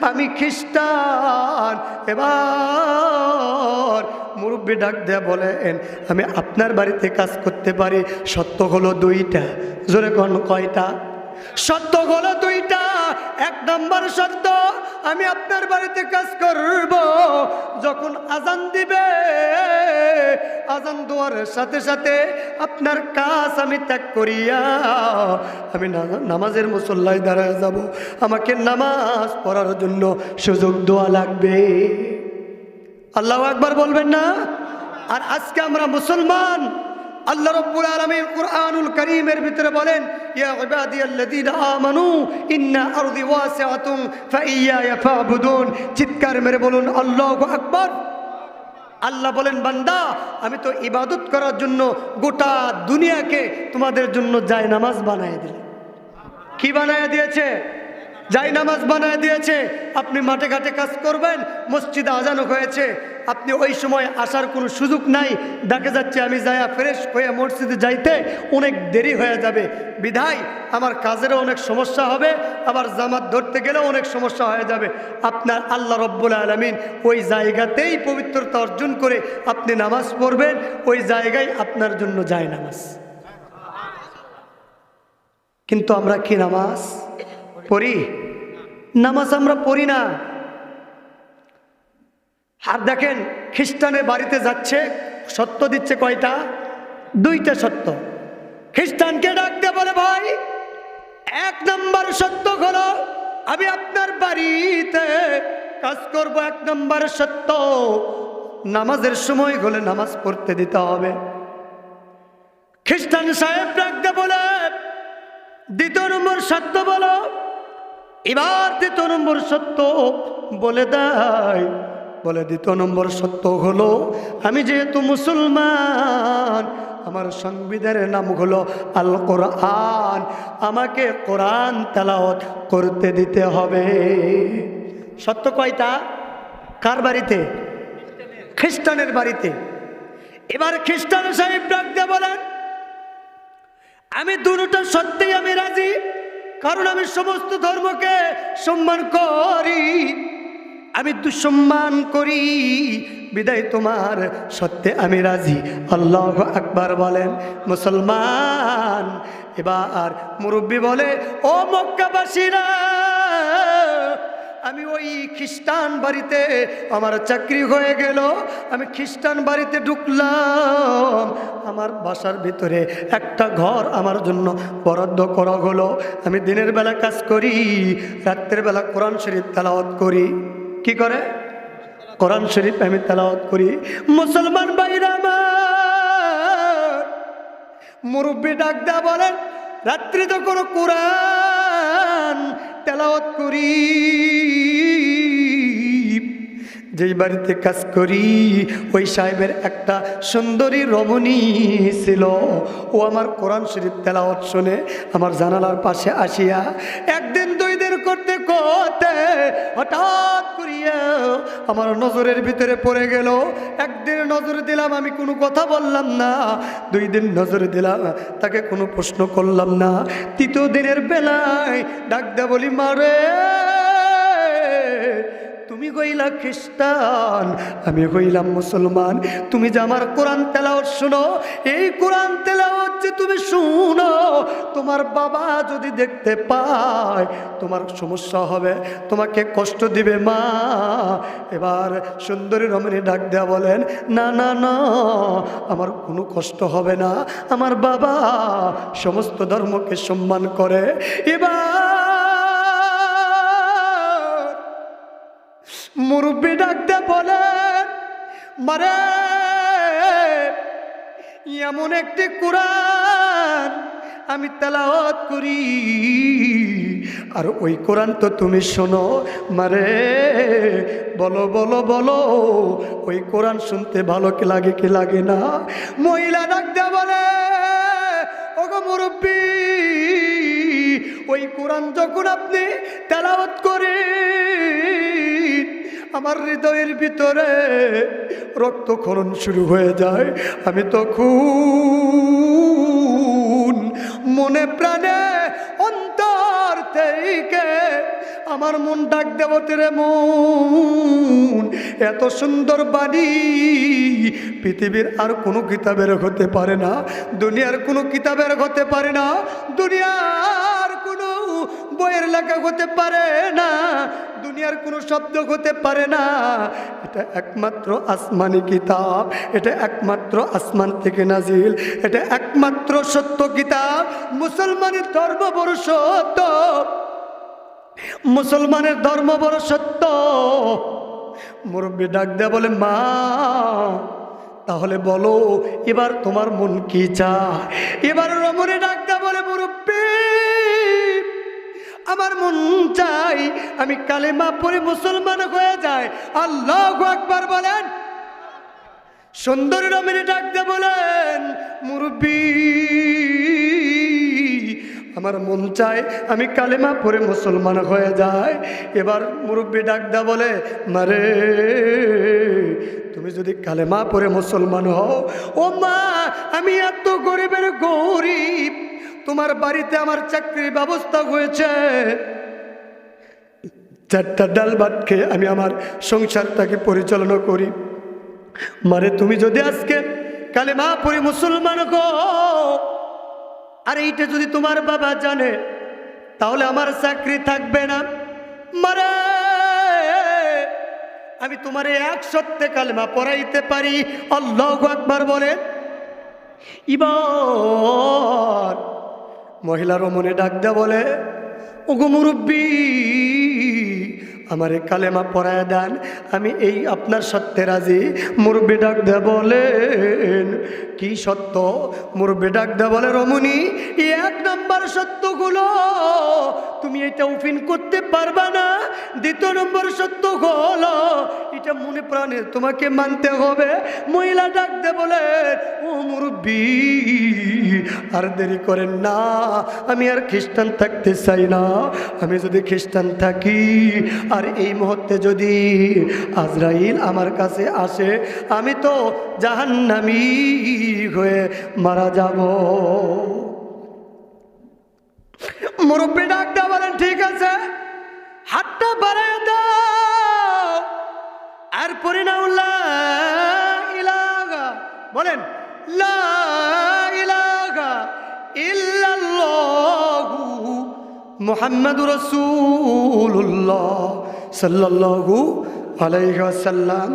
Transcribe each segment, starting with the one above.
আমি খ্রিস্টান। এবার মুরব্বী ডাক দেয়া বলেন, আমি আপনার বাড়িতে কাজ করতে পারি। সত্য হলো দুইটা। জোরে কন কয়টা? সত্য হলো এক নম্বর সত্য আমি আপনার বাড়িতে কাজ করব। যখন আজান দিবে, আজান দেওয়ার সাথে সাথে আপনার কাজ আমি ত্যাগ করিয়া আমি নামাজের মুসল্লায় দাঁড়ায় যাব। আমাকে নামাজ পড়ার জন্য সুযোগ দেওয়া লাগবে। আল্লাহ একবার বলবেন না? আর আজকে আমরা মুসলমান আল্লাহ রব্বুল আলামিন কুরআনুল করিমের ভিতরে বলেন চিৎকার মেরে বলুন, আল্লাহ আকবর। আল্লাহ বলেন, বান্দা, আমি তো ইবাদত করার জন্য গোটা দুনিয়াকে তোমাদের জন্য যায় নামাজ বানায় দিলাম। কি বানায় দিয়েছে? যাই নামাজ বানায় দিয়েছে, আপনি মাঠে ঘাটে কাজ করবেন, মসজিদে আজানো হয়েছে, আপনি ওই সময় আসার কোনো সুযোগ নাই, দেখা যাচ্ছে আমি যায়া ফ্রেশ হয়ে মসজিদে যাইতে অনেক দেরি হয়ে যাবে। বিধায় আমার কাজেরও অনেক সমস্যা হবে, আবার জামাত ধরতে গেলেও অনেক সমস্যা হয়ে যাবে। আপনার আল্লাহ রব্বুল আলমিন ওই জায়গাতেই পবিত্রতা অর্জন করে আপনি নামাজ পড়বেন, ওই জায়গায় আপনার জন্য যায় নামাজ। কিন্তু আমরা কি নামাজ পড়ি? নামাজ আমরা পড়ি না। আর দেখেন, খ্রিস্টানের বাড়িতে যাচ্ছে, সত্য দিচ্ছে কয়টা? দুইটা সত্য। খ্রিস্টানকে ডাকতে বলে, ভাই, এক নম্বর সত্য হলো, আমি আপনার বাড়িতে কাজ করব, এক নম্বর সত্য। নামাজের সময় হলে নামাজ পড়তে দিতে হবে। খ্রিস্টান সাহেব ডাক দিয়ে বলে, দ্বিতীয় নম্বর সত্য বলো। এবার দ্বিতীয় নম্বর সত্য বলে দেয়। বলে দ্বিতীয় নম্বর সত্য হলো, আমি যেহেতু মুসলমান, আমার সংবিধানের নাম হলো আল কোরআন আমাকে কোরআন তেলাওয়াত করতে দিতে হবে। সত্য কয়টা? কার বাড়িতে? খ্রিস্টানের বাড়িতে। এবার খ্রিস্টান সাহেব ডাক দিয়ে বলেন, আমি দুটা সত্যিই আমি রাজি। কারণ আমি সমস্ত ধর্মকে সম্মান করি। আমি দুঃসম্মান করি। বিদায় তোমার সত্যে আমি রাজি। আল্লাহ আকবার বলেন, মুসলমান। এবার মুরব্বী বলে, ও মক্কাবাসীরা আমি ওই খ্রিস্টান বাড়িতে আমার চাকরি হয়ে গেল। আমি খ্রিস্টান বাড়িতে ঢুকলাম। আমার বাসার ভিতরে একটা ঘর আমার জন্য বরাদ্দ করা হলো। আমি দিনের বেলা কাজ করি, রাত্রের বেলা কোরআন শরীফ তেলাওয়াত করি। কি করে? কোরআন শরীফ আমি তেলাওয়াত করি। মুসলমান বাইরা আমার, মুরব্বী ডাক বলেন, রাত্রি তো কোনো কোরআন তেলাওয়াত করি। যেই বাড়িতে কাজ করি, ওই সাহেবের একটা সুন্দরী রমণী ছিল। ও আমার কোরআন শরীফ তেলাওয়াত শুনে আমার জানালার পাশে আসিয়া একদিন দুই দিন করতে করতে হঠাৎ করিয়া আমার নজরের ভিতরে পড়ে গেল। একদিন নজর দিলাম, আমি কোনো কথা বললাম না। দুই দিন নজর দিলাম, তাকে কোনো প্রশ্ন করলাম না। তৃতীয় দিনের বেলায় ডাক দে বলি মারে তুমি হইলা খ্রিস্টান, আমি হইলাম মুসলমান। তুমি যে আমার কোরআন তেলাওয়াত শুনো, এই কোরআন তেলাওয়াত যে তুমি শুনো, তোমার বাবা যদি দেখতে পায়, তোমার সমস্যা হবে, তোমাকে কষ্ট দিবে মা। এবার সুন্দরী রমণী ডাক দেয়া বলেন, না না না, আমার কোনো কষ্ট হবে না। আমার বাবা সমস্ত ধর্মকে সম্মান করে। এবার মুরব্বী ডাকতে বলেন মারে, এমন একটি কোরআন আমি তেলাওয়াত করি। আর ওই কোরআন তো তুমি শোনো, মারে, বলো বলো বলো, ওই কোরআন শুনতে ভালো কি লাগে কি লাগে না? মহিলা ডাকতে বলে, ওগো মুরব্বী, ওই কোরআন যখন আপনি তেলাওয়াত করে আমার হৃদয়ের ভিতরে রক্তক্ষরণ শুরু হয়ে যায়। আমি তখন মনে প্রাণে অন্তর থেকে আমার মন ডাক দেব, তেরে মন। এত সুন্দর বাণী পৃথিবীর আর কোনো কিতাবের হতে পারে না, দুনিয়ার কোনো কিতাবের হতে পারে না, দুনিয়ার কোনো বইয়ের লেখা হতে পারে না, দুনিয়ার কোনো শব্দ হতে পারে না। এটা একমাত্র আসমানি কিতাব, এটা একমাত্র আসমান থেকে নাজিল, এটা একমাত্র সত্য কিতাব। মুসলমানের ধর্ম বড় সত্য, মুসলমানের ধর্ম বড় সত্য। মুরব্বী ডাক দেয়া বলে, মা, তাহলে বলো, এবার তোমার মন কি চায়? এবার রমণে ডাক দেয়া বলে, মুরব্বী আমার মন চাই, আমি কালেমা পরে মুসলমান হয়ে যায় আল্লাহ একবার বলেন। সুন্দর রমেনে ডাকতে বলেন, মুরব্বী, আমার মন চায় আমি কালেমা পরে মুসলমান হয়ে যায় এবার মুরব্বী ডাকদা বলে, মারে, তুমি যদি কালেমা পরে মুসলমান হও, ও মা, আমি এত গরিবের গরিব। তোমার বাড়িতে আমার চাকরির ব্যবস্থা হয়েছে। চারটা ডাল ভাত খেয়ে আমি আমার সংসারটাকে পরিচালনা করি। মানে তুমি যদি আজকে কালে মা পরে মুসলমান গো আর এইটা যদি তোমার বাবা জানে, তাহলে আমার চাকরি থাকবে না। মারে, আমি তোমার এক সত্যে কালেমা পড়াইতে পারি। আল্লাহ আকবার বলেন। ইবার মহিলার মনে ডাক দেয়া বলে ওগো মুরব্বী আমারে কালেমা পড়ায় দেন। আমি এই আপনার সত্যে রাজি। মুরব্বী ডাক দেয়া বলেন, কি সত্য? মুরব্বী ডাক দেয়া বলে, রমণী এক নম্বর সত্যগুলো তুমি এটা উফিন করতে পারবা না। দ্বিতীয় নম্বর সত্য হলো এটা মনে প্রাণে তোমাকে মানতে হবে। মহিলা ডাক দে বলে, ও মুরব্বী, আর দেরি করেন না। আমি আর খ্রিস্টান থাকতে চাই না। আমি যদি খ্রিস্টান থাকি আর এই মুহূর্তে যদি আজরাইল আমার কাছে আসে, আমি তো জাহান্নামি হয়ে মারা যাব। মুরব্বী ডাকটা বলেন, ঠিক আছে, হাতটা বাড়ায় দাও, আর পরিণাউল্লাহ ইলাগা বলেন, লা ইল্লাল্লাহু। মুহাম্মাদুর রাসূলুল্লাহ সাল্লাল্লাহু আলাইহি ওয়াসাল্লাম।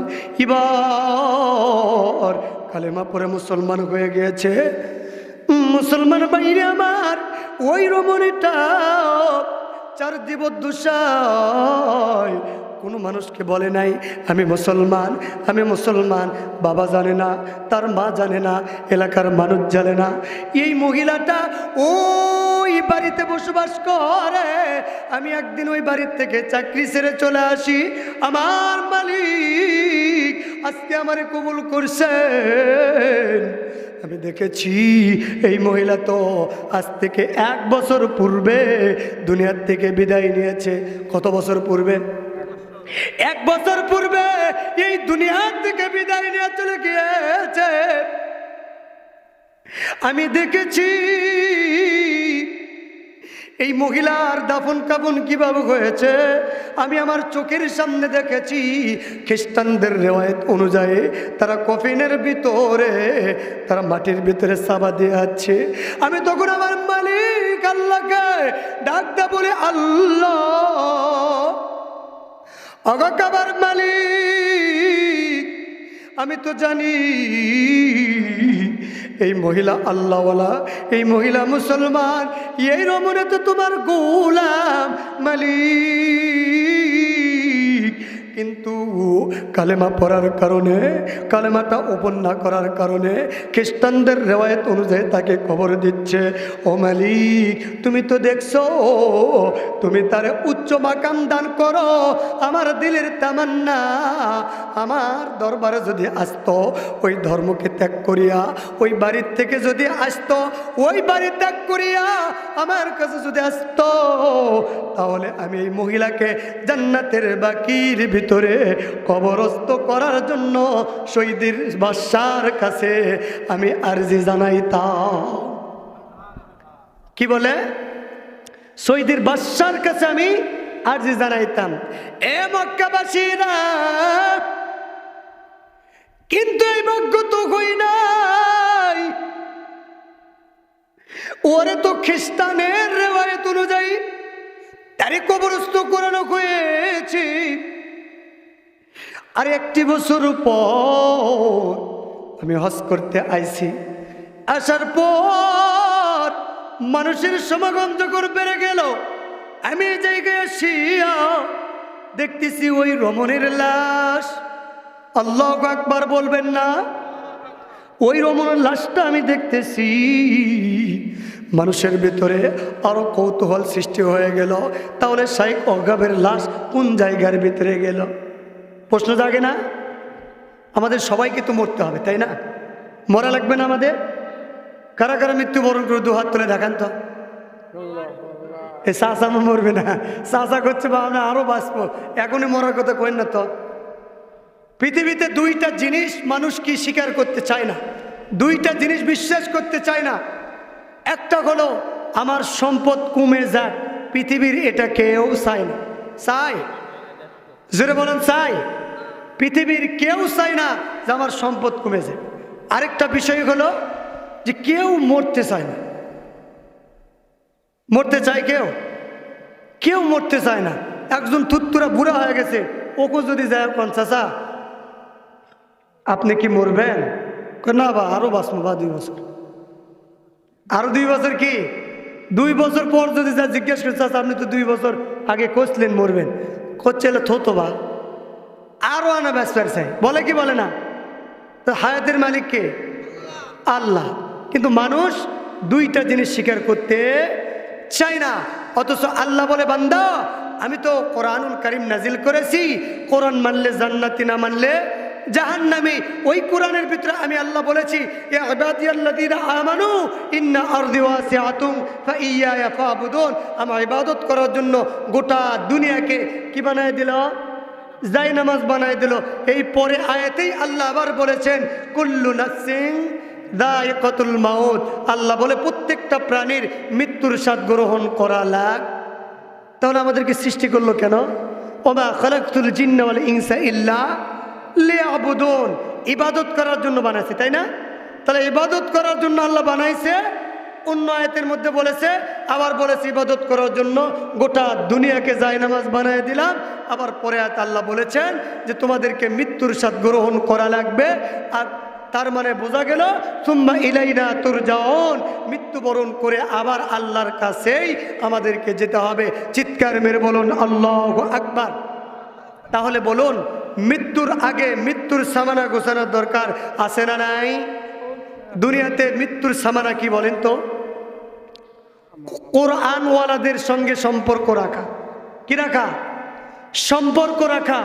এবার কালেমা পরে মুসলমান হয়ে গিয়েছে। মুসলমান বাইরে আমার ওই রমণীটা চার দিবদ্দুষায় কোনো মানুষকে বলে নাই, আমি মুসলমান আমি মুসলমান, বাবা জানে না, তার মা জানে না, এলাকার মানুষ জানে না। এই মহিলাটা ওই বাড়িতে বসবাস করে। আমি একদিন ওই বাড়ির থেকে চাকরি ছেড়ে চলে আসি। আমার মালিক আজকে আমারে কবুল করছেন। আমি দেখেছি এই মহিলা তো আজ থেকে এক বছর পূর্বে দুনিয়ার থেকে বিদায় নিয়েছে। কত বছর পূর্বে? এক বছর পূর্বে এই দুনিয়ার থেকে বিদায় নিয়ে চলে গিয়েছে। আমি দেখেছি এই মহিলার দাফন কাফন কীভাবে হয়েছে? আমি আমার চোখের সামনে দেখেছি, খ্রিস্টানদের রেওয়ায়ত অনুযায়ী তারা কফিনের ভিতরে, তারা মাটির ভিতরে সাবা দিয়ে আছে। আমি তখন আমার মালিক আল্লাহকে ডাকদা বলে, আল্লাহ অগকাবার মালিক, আমি তো জানি এই মহিলা আল্লাহওয়ালা এই মহিলা মুসলমান এই রমনে তো তোমার গোলাম মালিক। কিন্তু কালেমা পড়ার কারণে, কালেমাটা ওপন না করার কারণে খ্রিস্টানদের রেওয়ায়ত অনুযায়ী তাকে খবর দিচ্ছে। ও মালিক, তুমি তো দেখছ, তুমি তার উচ্চ মাকাম দান করো। আমার দিলের তামান্না, আমার দরবারে যদি আসতো, ওই ধর্মকে ত্যাগ করিয়া, ওই বাড়ির থেকে যদি আসতো, ওই বাড়ি ত্যাগ করিয়া আমার কাছে যদি আসতো, তাহলে আমি এই মহিলাকে জান্নাতের বাকির ভিতরে কবরস্থ করার জন্য শহীদের বাসার কাছে আমি আরজি জানাইতাম। কি বলে? শহীদের বাদশার কাছে আমি আর্জি জানাইতাম। এ মক্কাবাসীরা, কিন্তু এই ভাগ্য তো হই নাই। ওরে তো খ্রিস্টানের রেওয়ায়ত অনুযায়ী তারে কবরস্থ করানো হয়েছে। আর একটি বছর পর আমি হজ করতে আইছি। আসার পর মানুষের সমাগম যখন বেড়ে গেল, আমি জায়গায় আসিয়া দেখতেছি ওই রমণের লাশ। আল্লাহ একবার বলবেন না, ওই রমণের লাশটা আমি দেখতেছি। মানুষের ভিতরে আরও কৌতূহল সৃষ্টি হয়ে গেল। তাহলে শাইক অগাবের লাশ কোন জায়গার ভিতরে গেল? প্রশ্ন জাগে না? আমাদের সবাইকে তো মরতে হবে, তাই না? মরা লাগবে না আমাদের? কারা কারা মৃত্যুবরণ করে দু হাত তুলে দেখান তো। এ চাষা মরবে না। চাষা করছে বা আমরা আরও বাঁচবো। এখনই মরার কথা কইন না তো। পৃথিবীতে দুইটা জিনিস মানুষ কি স্বীকার করতে চায় না? দুইটা জিনিস বিশ্বাস করতে চায় না। একটা হলো, আমার সম্পদ কমে যাক, পৃথিবীর এটা কেউ চায় না। চায়? জোরে বলেন, চাই। পৃথিবীর কেউ চায় না যে আমার সম্পদ কমে যায় আরেকটা বিষয় হলো যে কেউ মরতে চায় না। মরতে চায় কেউ? কেউ মরতে চায় না। একজন থুত্তুরা বুড়া হয়ে গেছে, ওকে যদি যায় কোন চাচা, আপনি কি মরবেন? না বা, আরও বাঁচবো বা দুই বছর। আরও দুই বছর কি? দুই বছর পর যদি যা জিজ্ঞেস করছে আপনি তো দুই বছর আগে কষলেন মরবেন। করছে থতো বা। আরও আনা ব্যস্ত চাই বলে কি বলে না? তো হায়াতের মালিক কে? আল্লাহ। কিন্তু মানুষ দুইটা জিনিস স্বীকার করতে চায় না। অথচ আল্লাহ বলে, বান্দা, আমি তো কোরআনুল করিম নাজিল করেছি। কোরআন মানলে জান্নাতি, না মানলে জাহান্নামি, ওই কোরআনের ভিতরে আমি আল্লাহ বলেছি ইন্না আমার ইবাদত করার জন্য গোটা দুনিয়াকে কি বানায় দিল? জাই নামাজ বানায় দিল। এই পরে আয়াতেই আল্লাহ আবার বলেছেন, কুল্লু নাসিং দায়কতুল মাউত। আল্লাহ বলে, প্রত্যেকটা প্রাণীর মৃত্যুর স্বাদ গ্রহণ করা লাগ। তাহলে আমাদেরকে সৃষ্টি করল কেন? ওমা খালাকুল জিন্নাওয়াল ইনসা ইল্লা লে আবুদন, ইবাদত করার জন্য বানাইছে, তাই না? তাহলে ইবাদত করার জন্য আল্লাহ বানাইছে, অন্য আয়াতের মধ্যে বলেছে, আবার বলেছে ইবাদত করার জন্য গোটা দুনিয়াকে জায়নামাজ বানিয়ে দিলাম, আবার পরে আয়াত আল্লাহ বলেছেন যে তোমাদেরকে মৃত্যুর স্বাদ গ্রহণ করা লাগবে, আর তার মানে বোঝা গেল, সুম্মা ইলাইনা তোর যাওন মৃত্যুবরণ করে আবার আল্লাহর কাছেই আমাদেরকে যেতে হবে। চিৎকার মেরে বলুন, আল্লাহ আকবার। তাহলে বলুন মৃত্যুর আগে মৃত্যুর সামানা ঘোষণার দরকার আছে না নাই? দুনিয়াতে মৃত্যুর সামানা কি বলেন তো? কোরআনওয়ালাদের সঙ্গে সম্পর্ক রাখা। কি রাখা? সম্পর্ক রাখা।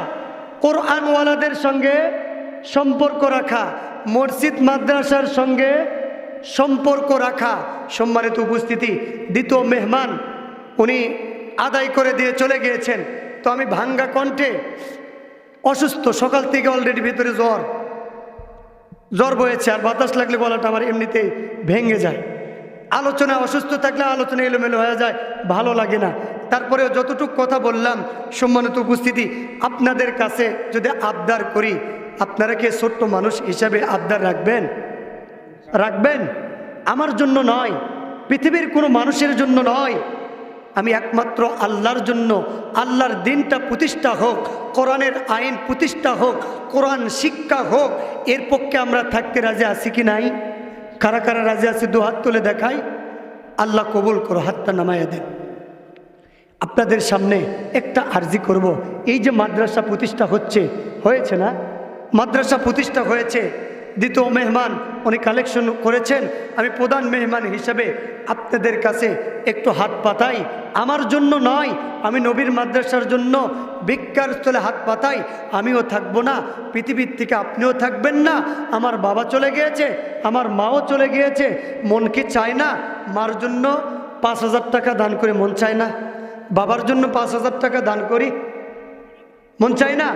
কোরআনওয়ালাদের সঙ্গে সম্পর্ক রাখা। মসজিদ, মাদ্রাসার সঙ্গে সম্পর্ক রাখা। সম্মানিত উপস্থিতি, দ্বিতীয় মেহমান, উনি আদায় করে দিয়ে চলে গিয়েছেন। তো আমি ভাঙ্গা কণ্ঠে অসুস্থ, সকাল থেকে অলরেডি ভিতরে জ্বর। জ্বর বয়েছে, আর বাতাস লাগলে গলাটা আমার এমনিতেই ভেঙে যায়। আলোচনা, অসুস্থ থাকলে আলোচনা এলোমেলো হয়ে যায়, ভালো লাগে না। তারপরেও যতটুকু কথা বললাম, সম্মানিত উপস্থিতি, আপনাদের কাছে যদি আবদার করি, আপনারা কি ছোট্ট মানুষ হিসাবে আবদার রাখবেন? রাখবেন। আমার জন্য নয়, পৃথিবীর কোনো মানুষের জন্য নয়। আমি একমাত্র আল্লাহর জন্য আল্লাহর দিনটা প্রতিষ্ঠা হোক, কোরআনের আইন প্রতিষ্ঠা হোক, কোরআন শিক্ষা হোক, এর পক্ষে আমরা থাকতে রাজি আছি কি নাই? কারা কারা রাজি আছি দু হাত তুলে দেখাই। আল্লাহ কবুল করো, হাতটা নামাইয়া দেন। আপনাদের সামনে একটা আর্জি করব। এই যে মাদ্রাসা প্রতিষ্ঠা হচ্ছে, হয়েছে না? মাদ্রাসা প্রতিষ্ঠা হয়েছে দ্বিতীয় মেহমান উনি কালেকশন করেছেন। আমি প্রধান মেহমান হিসেবে আপনাদের কাছে একটু হাত পাতাই। আমার জন্য নয়, আমি নবীর মাদ্রাসার জন্য ভিক্ষার স্থলে হাত পাতাই। আমিও থাকব না, পৃথিবীর থেকে আপনিও থাকবেন না। আমার বাবা চলে গিয়েছে, আমার মাও চলে গিয়েছে। মন কি চায় না? মার জন্য পাঁচ হাজার টাকা দান করে, মন চায় না? বাবার জন্য পাঁচ হাজার টাকা দান করি, মন চায় না?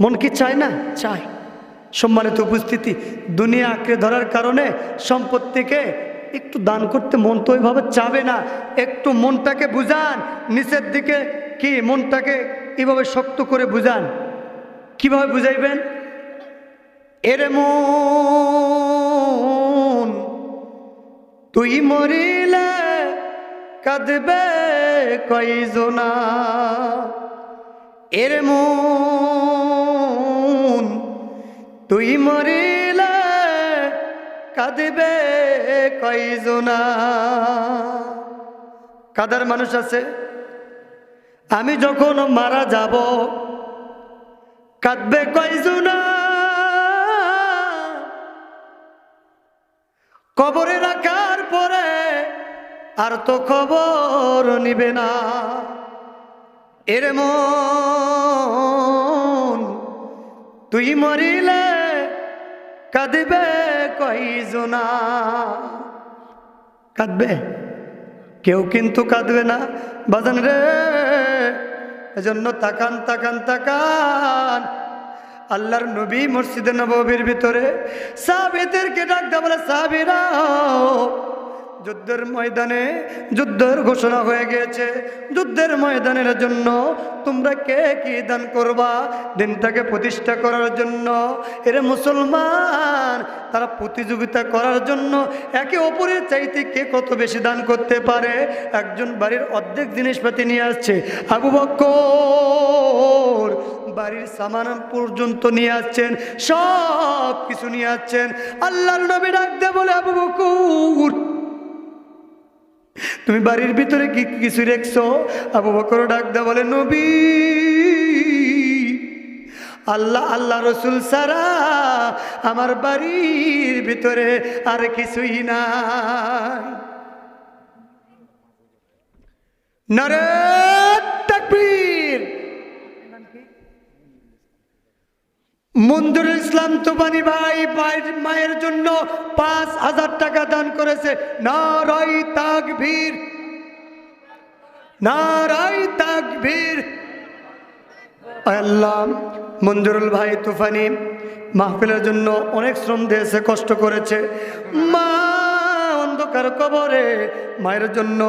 মন কি চায় না? চায়। সম্মানিত উপস্থিতি, দুনিয়া আঁকড়ে ধরার কারণে সম্পত্তিকে একটু দান করতে মন তো ওইভাবে চাবে না। একটু মনটাকে বুঝান, নিচের দিকে কি মনটাকে এভাবে শক্ত করে বুঝান। কীভাবে বুঝাইবেন? এরে মন, তুই মরিলে কাঁদবে কয়জনা? এর মন তুই মরিলে কাঁদবে কয়জনা? কাদার মানুষ আছে। আমি যখন মারা যাব, কাঁদবে কয়জনা? কবরে রাখার পরে আর তো খবর নিবে না। এর মন, তুই মরিলে কাঁদবে কয়জনা? কাঁদবে? কেউ কিন্তু কাঁদবে না। বাজান রে, এজন্য তাকান তাকান তাকান। আল্লাহর নবী মসজিদে নবীর ভিতরে সাহাবিদেরকে ডাক বলে, সাহাবিরা যুদ্ধের ময়দানে যুদ্ধের ঘোষণা হয়ে গিয়েছে। যুদ্ধের ময়দানের জন্য তোমরা কে কি দান করবা? দিনটাকে প্রতিষ্ঠা করার জন্য। এর মুসলমান তারা প্রতিযোগিতা করার জন্য একে অপরের চাইতে কে কত বেশি দান করতে পারে? একজন বাড়ির অর্ধেক জিনিসপাতি নিয়ে আসছে। আবু বক্কর বাড়ির সামান পর্যন্ত নিয়ে আসছেন সব কিছু নিয়ে আসছেন। আল্লাহর নবী ডাকতে বলে, আবু বকুর তুমি বাড়ির ভিতরে কি কিছু রেখছো? আবু বকর ডাকদা বলে, নবী, আল্লাহ আল্লাহ রসুল সারা আমার বাড়ির ভিতরে আর কিছুই না নরে তাকবীর মঞ্জুরুল ইসলাম তোবানি ভাই মায়ের জন্য পাঁচ হাজার টাকা দান করেছে। নারাই তাকবীর। নারাই তাকবীর। আল্লাহ মঞ্জুরুল ভাই তুফানি মাহফিলের জন্য অনেক শ্রম দিয়েছে, কষ্ট করেছে। মা অন্ধকার কবরে মায়ের জন্য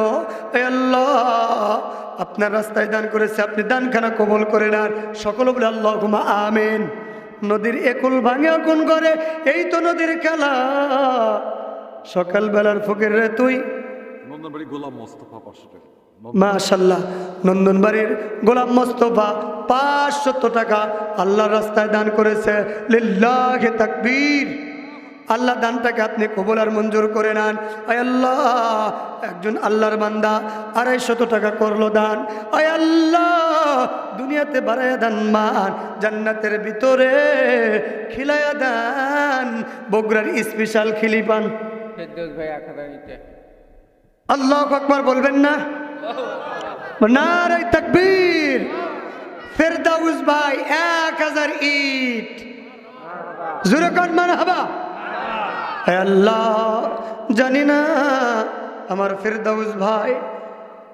আল্লাহ, আপনার রাস্তায় দান করেছে, আপনি দানখানা কবল করে নেন। সকল বলে আল্লাহ আমেন। নদীর একুল ভাঙে আগুন করে এই তো নদীর খেলা। সকালবেলার ফকির রে তুই। নন্দনবাড়ি গোলাম মোস্তফা পাঁচশো টাকা। মাশাল্লাহ নন্দনবাড়ির গোলাম মোস্তফা পাঁচশত টাকা আল্লাহ রাস্তায় দান করেছে। লিল্লাহে তাকবীর। আল্লাহ দানটাকে আপনি কবুল আর মঞ্জুর করে নেন। আয় আল্লাহ একজন আল্লাহর বান্দা আড়াইশত টাকা করল দান। আয় আল্লাহ দুনিয়াতে বাড়াইয়া দান মান জান্নাতের ভিতরে খিলাইয়া দান। বগুড়ার স্পেশাল খিলি পান। আল্লাহ আকবার বলবেন না? নারাই তাকবীর। ফেরদাউস ভাই এক হাজার ইট। জোরে কর মান হাবা আল্লাহ, জানি না আমার ফেরদাউস ভাই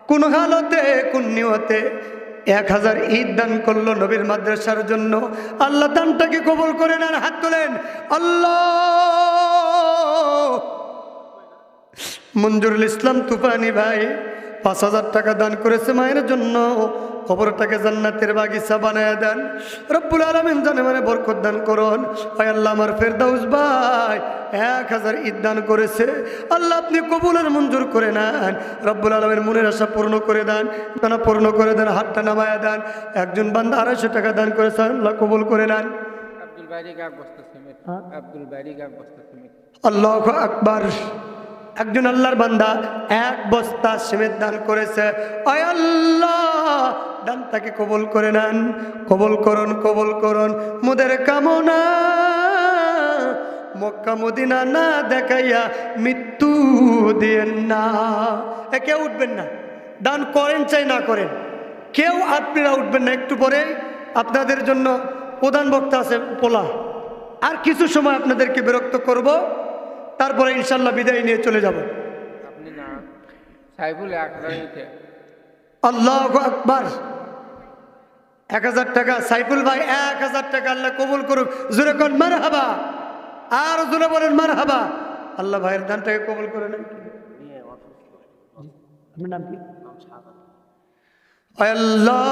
কোন হালতে, কোন নিয়তে এক হাজার ঈদ দান করল নবীর মাদ্রাসার জন্য। আল্লাহ দানটাকে কবল করে নেন হাত তোলেন। আল্লাহ! মঞ্জুরুল ইসলাম তুফানি ভাই পাঁচ হাজার টাকা দান করেছে মায়ের জন্য। খবরটাকে জান্নাতের বাগিচা বানায় দেন। রব্বুল আলমিন জানে মানে বরকত দান করুন। ভাই আল্লাহ আমার ফেরদাউস ভাই এক হাজার ঈদ দান করেছে। আল্লাহ আপনি কবুলের মঞ্জুর করে নেন। রব্বুল আলমের মনের আশা পূর্ণ করে দেন তারা পূর্ণ করে দেন হাতটা নামায়া দেন। একজন বান্দা আড়াইশো টাকা দান করেছে আল্লাহ কবুল করে নেন। আব্দুল সিমেন্ট। আব্দুল আল্লাহ আকবার। একজন আল্লাহর বান্দা এক বস্তা সিমেন্ট দান করেছে। আয় আল্লাহ, দানটাকে কবল করে নেন। কবল করুন কবল করুন। মুদের কামনা, মক্কা মদিনা না দেখাইয়া মৃত্যু দিয়েন না। কেউ উঠবেন না। দান করেন চাই না করেন। কেউ আপনারা উঠবেন না। একটু পরে আপনাদের জন্য প্রধান বক্তা আছে পোলা। আর কিছু সময় আপনাদেরকে বিরক্ত করব। তারপরে ইনশাল্লাহ বিদায় নিয়ে চলে যাব আল্লাহ আকবার এক হাজার টাকা সাইফুল ভাই এক হাজার টাকা আল্লাহ কবুল করুক জোরে কন মার হাবা আর জোরে বলেন মার হাবা আল্লাহ ভাইয়ের দানটাকে কবুল করে নেন আপনার নাম কি আল্লাহ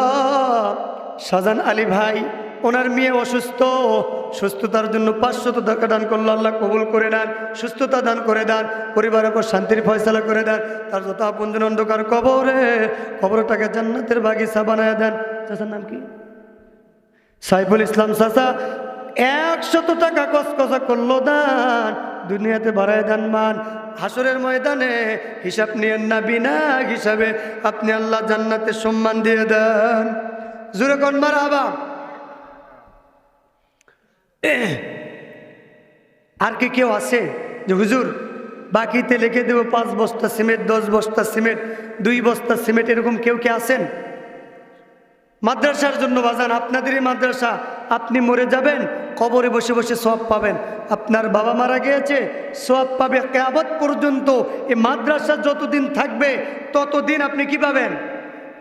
শাহজান আলী ভাই ওনার মেয়ে অসুস্থ, সুস্থতার জন্য পাঁচশত টাকা দান করল, আল্লাহ কবুল করে দেন সুস্থতা দান করে দেন, পরিবারের পর শান্তির ফয়সালা করে দেন, তার যত আপনজন অন্ধকার কবরে, কবরটাকে জান্নাতের বাগিচা বানায় দেন। চাচার নাম কি? সাইফুল ইসলাম চাচা, একশত টাকা কসকসা করল দান, দুনিয়াতে বাড়ায় দেন মান। হাসরের ময়দানে হিসাব নিয়েন না, বিনা হিসাবে আপনি আল্লাহ জান্নাতে সম্মান দিয়ে দেন। জুরে কনবার আবা আর কি কেউ আছে? যে হুজুর, বাকিতে লিখে দেবো পাঁচ বস্তা সিমেন্ট, দশ বস্তা সিমেন্ট, দুই বস্তা সিমেন্ট, এরকম কেউ কে আছেন? মাদ্রাসার জন্য বাজান, আপনাদেরই মাদ্রাসা, আপনি মরে যাবেন, কবরে বসে বসে সব পাবেন। আপনার বাবা মারা গিয়েছে সব পাবে কেয়াবত পর্যন্ত। এই মাদ্রাসা যতদিন থাকবে, ততদিন আপনি কি পাবেন?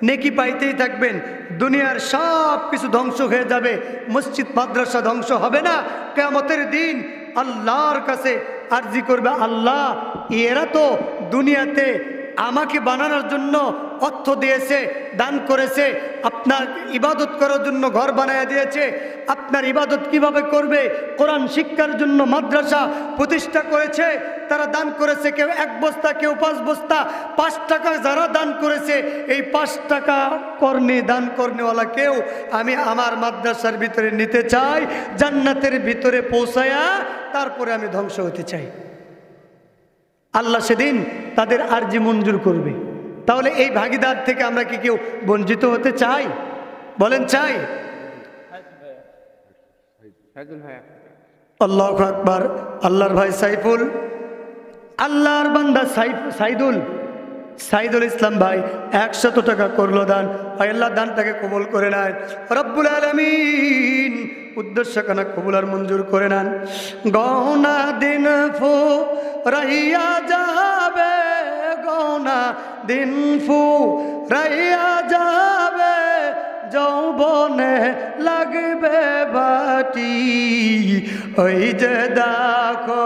নেকি পাইতেই থাকবেন। দুনিয়ার সব কিছু ধ্বংস হয়ে যাবে। মসজিদ, মাদ্রাসা ধ্বংস হবে না। কেমতের দিন আল্লাহর কাছে আরজি করবে আল্লাহ, এরা তো দুনিয়াতে আমাকে বানানোর জন্য অর্থ দিয়েছে, দান করেছে, আপনার ইবাদত করার জন্য ঘর বানায় দিয়েছে। আপনার ইবাদত কীভাবে করবে? কোরআন শিক্ষার জন্য মাদ্রাসা প্রতিষ্ঠা করেছে। তারা দান করেছে কেউ এক বস্তা কেউ পাঁচ বস্তা পাঁচ টাকা যারা দান করেছে এই পাঁচ টাকা কর্মে দান কর্নেওয়ালা কেউ আমি আমার মাদ্রাসার ভিতরে নিতে চাই জান্নাতের ভিতরে পৌঁছায়া তারপরে আমি ধ্বংস হতে চাই। আল্লাহ সেদিন তাদের আর্জি মঞ্জুর করবে। তাহলে এই ভাগিদার থেকে আমরা কি কেউ বঞ্চিত হতে চাই? বলেন চাই। আল্লাহ আকবার আল্লাহর ভাই সাইফুল। আল্লাহর বান্দা সাইদুল সাইদুল ইসলাম ভাই একশত টাকা করল দান। আল্লাহ দানটাকে কবুল করে নেন রব্বুল আলমিন উদ্দেশ্য কানা কবুল আর মঞ্জুর করে নেন। গহনা দিন ফো, রাইয়া যাবে গহনা দিন ফু, রাইয়া যাবে, যৌবনে লাগবে বাটি। ওই যে দেখো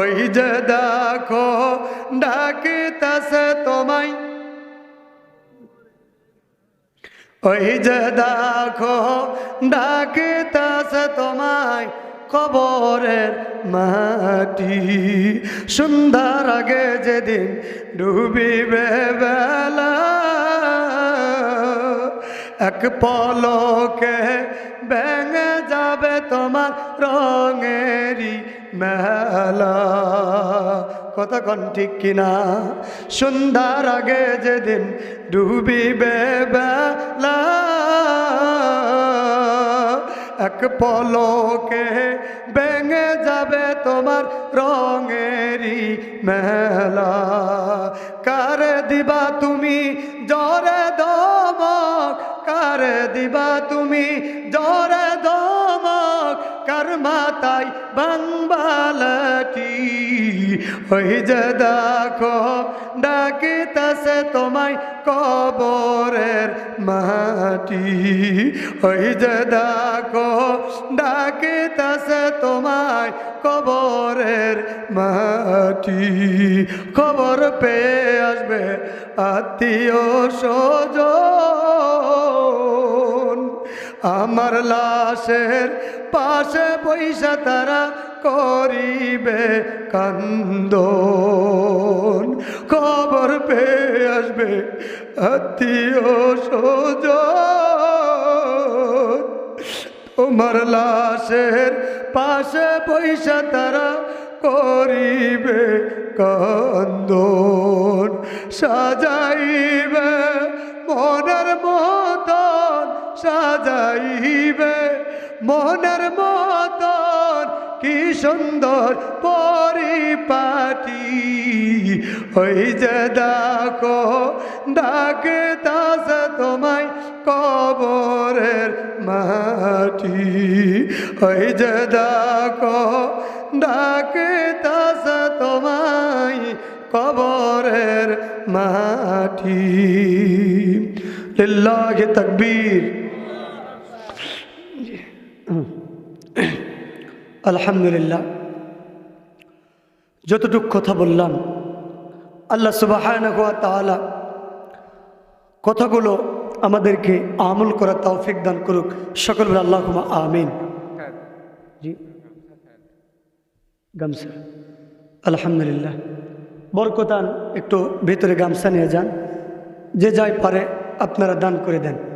ওই যে দেখো, ডাকিতেছে তোমায়। ওই যে দেখো, ডাকিতেছে তোমায় কবরের মাটি। সুন্দর আগে যেদিন ডুবিবে বেলা, এক পলকে ভেঙে যাবে তোমার রঙেরই মেলা। কতক্ষণ ঠিক কিনা? সন্ধ্যার আগে যেদিন ডুবিবে বেলা। এক পলকে ভেঙে যাবে তোমার রঙেরই মেলা। কার দিবা তুমি জরে দমক? কার দিবা তুমি জরে দমক? কার মাতাই বাংবালাটি। ওই যে দেখো, ডাকিতেছে তোমায় কবরের মাটি। ওই যে দেখো, ডাকিতেছে তোমায় কবরের মাটি। খবর পেয়ে আসবে আত্মীয় স্বজন। আমার লাশের পাশে পয়সা তারা করিবে কান্দন। খবর পেয়ে আসবে আত্মীয় স্বজন। তোমার লাশের পাশে পয়সা তারা করিবে কান্দন। সাজাইবে মনের মতন সাজাইবে, মনের মতন কি সুন্দর পরিপাটি। ওই যে ডাকো, ডাকে তাস তোমায় কবরের মাটি। ওই যে দেখো ডাকে তাস তোমায় কবরের মাটি। লিল্লাহি তাকবীর। আলহামদুলিল্লাহ। যতটুক কথা বললাম, আল্লাহ সুবাহ কথাগুলো আমাদেরকে আমল করার তৌফিক দান করুক। সকল আল্লাহ আমিন। জি। গামছা। আলহামদুলিল্লাহ। বরকতান একটু ভেতরে গামছা নিয়ে যান। যে যাই পারে আপনারা দান করে দেন।